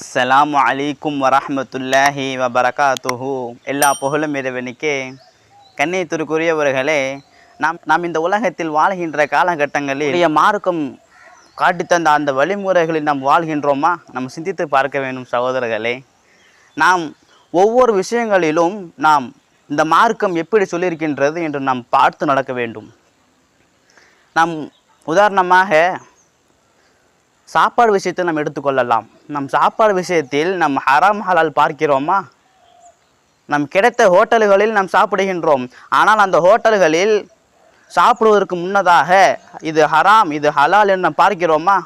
அஸ்ஸலாமு அலைக்கும் வரஹ்மத்துல்லாஹி வபரகாத்துஹு எல்லா புகழும் இறைவனுக்கே. கண்ணியத்திற்குரியவர்களே நாம் நாம் இந்த உலகத்தில் வாழ்கின்ற காலகட்டங்களில் மார்க்கம் மார்க்கம் காட்டித்தந்த அந்த வழிமுறைகளில் நாம் வாழ்கின்றோமா? நாம் சிந்தித்து பார்க்க வேண்டும் சகோதரர்களே. நாம் ஒவ்வொரு விஷயங்களிலும் நாம் இந்த மார்க்கம் எப்படி சொல்லியிருக்கின்றது என்று நாம் பார்த்து நடக்க வேண்டும். நாம் உதாரணமாக சாப்பாடு விஷயத்தை நாம் எடுத்துக்கொள்ளலாம். நம் சாப்பாடு விஷயத்தில் நம் ஹராம் ஹலால் பார்க்கிறோமா? நம் கிடைத்த ஹோட்டல்களில் நாம் சாப்பிடுகின்றோம். ஆனால் அந்த ஹோட்டல்களில் சாப்பிடுவதற்கு முன்னதாக இது ஹராம் இது ஹலால் என்று நாம் பார்க்கிறோமா?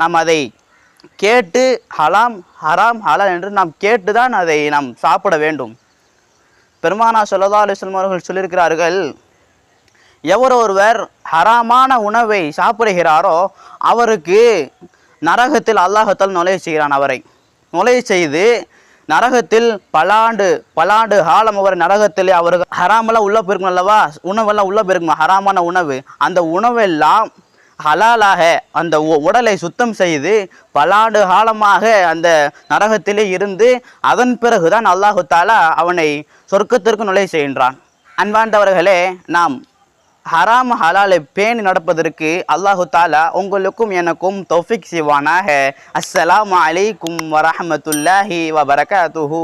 நாம் அதை கேட்டு ஹலாம் ஹராம் ஹலால் என்று நாம் கேட்டு தான் அதை நாம் சாப்பிட வேண்டும். பெருமானா சொல்லதா அலுவலம் அவர்கள் சொல்லியிருக்கிறார்கள் எவர் ஒருவர் ஹராமான உணவை சாப்பிடுகிறாரோ அவருக்கு நரகத்தில் அல்லாஹத்தால் நுழைய செய்கிறான் அவரை. நுழைய செய்து நரகத்தில் பலாண்டு பலாண்டு காலம் அவர் நரகத்தில் அவருக்கு ஹராமெல்லாம் உள்ளே போயிருக்கும் அல்லவா? உணவெல்லாம் உள்ளே போயிருக்கணும் ஹராமான உணவு. அந்த உணவெல்லாம் ஹலாலாக அந்த உ- உடலை சுத்தம் செய்து பலாண்டு காலமாக அந்த நரகத்திலே இருந்து அதன் பிறகுதான் அல்லாஹு தாலா அவனை சொர்க்கத்திற்கு நுழைய செய்கின்றான். அன்பாண்டவர்களே நாம் ஹராம் ஹலாலை பேணி நடப்பதற்கு அல்லாஹு தாலா உங்களுக்கும் எனக்கும் தௌஃபிக் செய்வானாக. அஸ்ஸலாம் அலைக்கும் வரஹ்மத்துல்லாஹி வபரகாத்துஹூ.